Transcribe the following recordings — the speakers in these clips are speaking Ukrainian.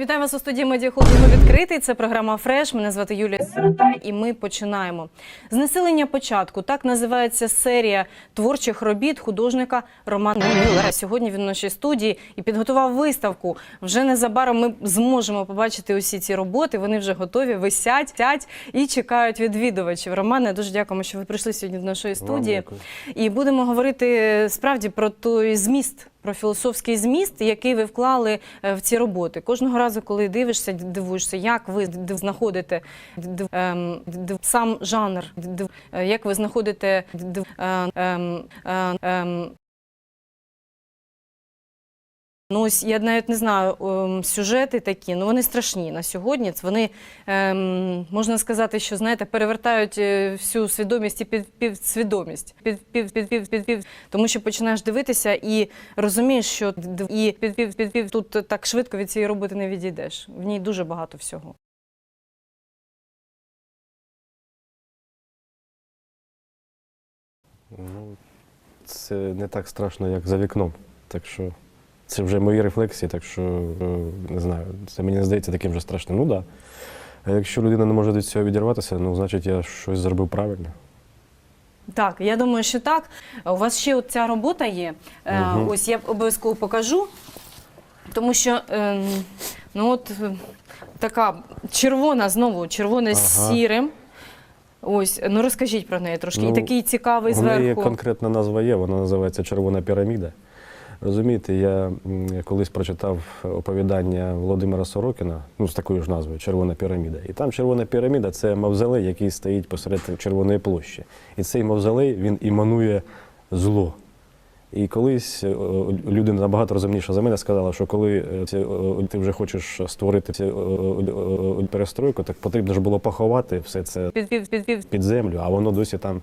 Вітаю вас у студії медіахолдингу відкритий. Це програма Фреш. Мене звати Юлія Сиротай, і ми починаємо. Знесилення початку так називається серія творчих робіт художника Романа Мюллера. Сьогодні він в нашій студії і підготував виставку. Вже незабаром ми зможемо побачити усі ці роботи. Вони вже готові, висять сять і чекають відвідувачів. Романе, дуже дякуємо, що ви прийшли сьогодні до нашої студії. дякую. І будемо говорити е, справді про той зміст, про філософський зміст, який ви вклали е, в ці роботи. Кожного разу, коли дивишся, дивуєшся, як ви знаходите ем, сам жанр, е, як ви знаходите Ну, ось я навіть не знаю, ем, сюжети такі, ну вони страшні на сьогодні. Вони ем, можна сказати, що знаєте, перевертають е, всю свідомість і під. Під, під, під, під, під, під, тому що починаєш дивитися і розумієш, що і під, під, під, під, тут так швидко від цієї роботи не відійдеш. В ній дуже багато всього. Ну, це не так страшно, як за вікном. Так що це вже мої рефлексії, так що е, не знаю, це мені не здається таким же страшним. Ну. Да. А якщо людина не може від цього відірватися, ну значить я щось зробив правильно. Так, я думаю, що так. У вас ще от ця робота є. Мгм. Ось я обов'язково покажу, тому що ем, ну от е, така червона, знову червоне з Ага. сірим. Ось, ну розкажіть про неї трошки. І Ну, такий цікавий У неї конкретна назва є, вона називається Червона піраміда. Розумієте, я колись прочитав оповідання Володимира Сорокіна, ну з такою ж назвою Червона піраміда. І там Червона піраміда це мавзолей, який стоїть посеред Червоної площі. І цей мавзолей він іманує зло. І колись е, людина набагато розумніша за мене сказала, що коли е, ти вже хочеш створити о, перестройку, так потрібно ж було поховати все це Під, землю, а воно досі там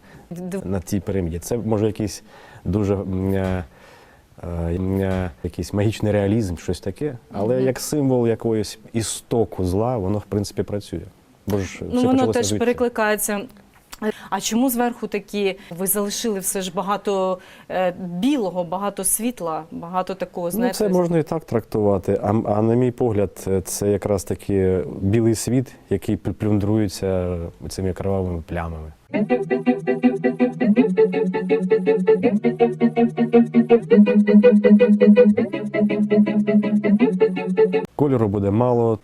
на цій піраміді. Це може якийсь дуже е, якийсь магічний реалізм, щось таке. Але як символ якоїсь істоку зла, воно в принципі працює. Бо ж ну все воно теж звідси. перекликається. А чому зверху такі ви залишили все ж багато е, білого, багато світла, багато такого, Ну, знаєте, це можна і так трактувати. А, а на мій погляд, е, це якраз таки білий світ, який пл- плюндрується цими кровавими плямами. Кольору буде мало.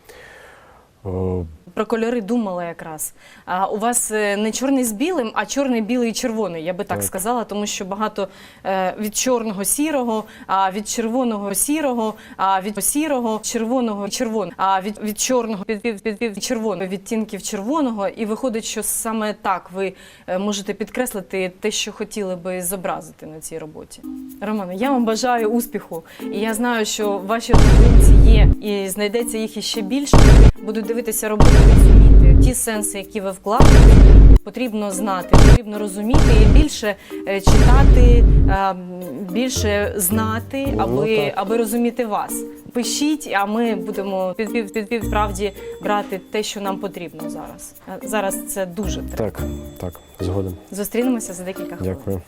Про кольори думала якраз. А у вас е, не чорний з білим, а чорний, білий і червоний. Я би так, Так. сказала, тому що багато е, від чорного сірого, а від червоного сірого, а від сірого червоного червоного, а від, від чорного від, від, від, від червоного відтінків червоного. І виходить, що саме так ви е, можете підкреслити те, що хотіли би зобразити на цій роботі. Романе, я вам бажаю успіху, і я знаю, що ваші однодумці є, і знайдеться їх іще більше. Будуть дивитися роботу, розуміти ті сенси, які ви вклали. Потрібно знати, потрібно розуміти і більше е, читати, е, більше знати, Ну, аби, аби розуміти вас. Пишіть, а ми будемо під, під, під, під справді брати те, що нам потрібно зараз. Е, Зараз це дуже треба. так, так, згоден. Зустрінемося за декілька хвилин. Дякую.